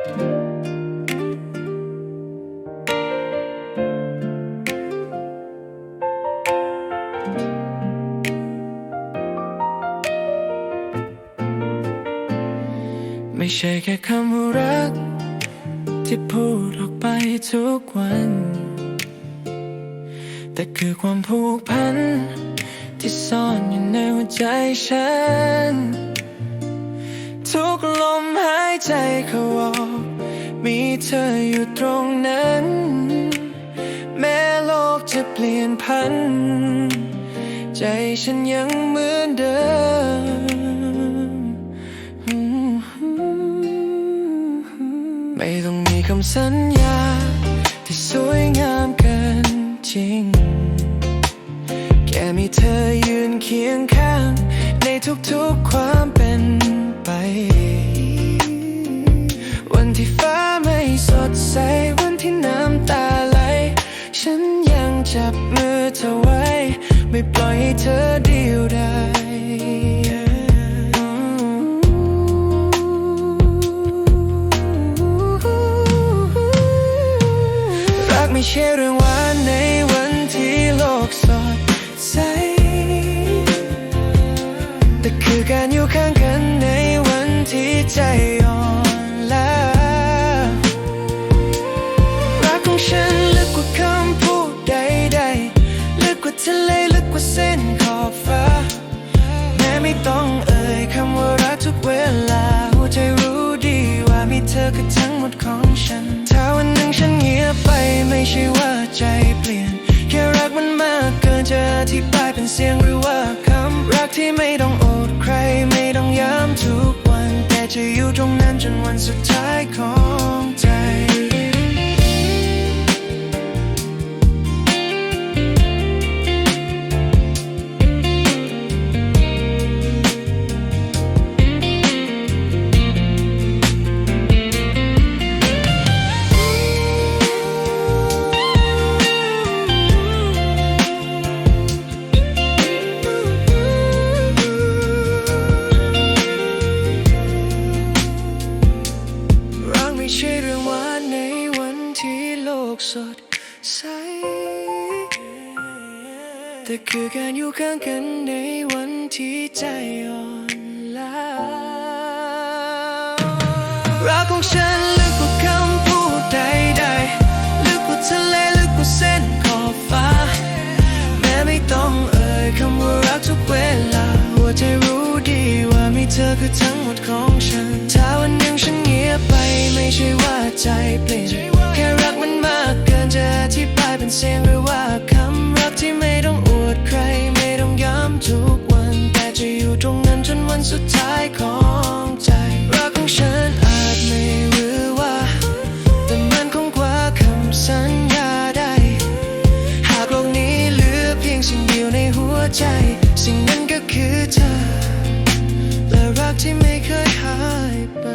ไม่ใช่แค่คำว่ารัก ที่พูดออกไปทุกวัน แต่คือความผูกพัน ที่ซ่อนอยู่ในหัวใจฉัน ใจเขาออกมีเธออยู่ตรงนั้น แม้โลกจะเปลี่ยนพัน ใจฉันยังเหมือนเดิม ไม่ต้องมีคำสัญญา ที่สวยงามเกินจริง แค่มีเธอยืนเคียงข้าง ในทุกๆความ บมือเธอไว้ ไม่ปล่อยให้เธอเดียวดายรักไม่ใช่เรื่องหวานในวันที่โลกสดใส แต่คือการอยู่ข้างกันในวันที่ใจ ว่าเส้นขอบฟ้า แม้ไม่ต้องเอ่ยคำว่ารักทุกเวลา หัวใจรู้ดีว่ามีเธอคือทั้งหมดของฉัน ถ้าวันหนึ่งฉันเงียบไปไม่ใช่ว่าใจเปลี่ยน แค่รักมันมากเกินจะอธิบายเป็นเสียงหรือว่าคำรักที่ไม่ต้องอดใครไม่ต้องย้ำทุกวัน แต่จะอยู่ตรงนั้นจนวันสุดท้ายของใจ สดใส แต่คือการอยู่ข้างกันในวันที่ใจอ่อนล้ารักของฉันลึกกว่าคำพูดใดๆลึกกว่าทะเลลึกกว่าเส้นขอบฟ้า แม้ไม่ต้องเอ่ยคำว่ารักทุกเวลา หัวใจรู้ดีว่ามีเธอคือทั้งหมดของฉัน ถ้าวันหนึ่งฉันเงียบไปไม่ใช่ว่าใจันสุดท้ายของใจรักของฉันอาจไม่หรือว่า แต่มันคงกว่าคำสัญญาได้ หากโลกนี้เหลือเพียงสิ่งเดียวในหัวใจ สิ่งนั้นก็คือเธอ และรักที่ไม่เคยหายไป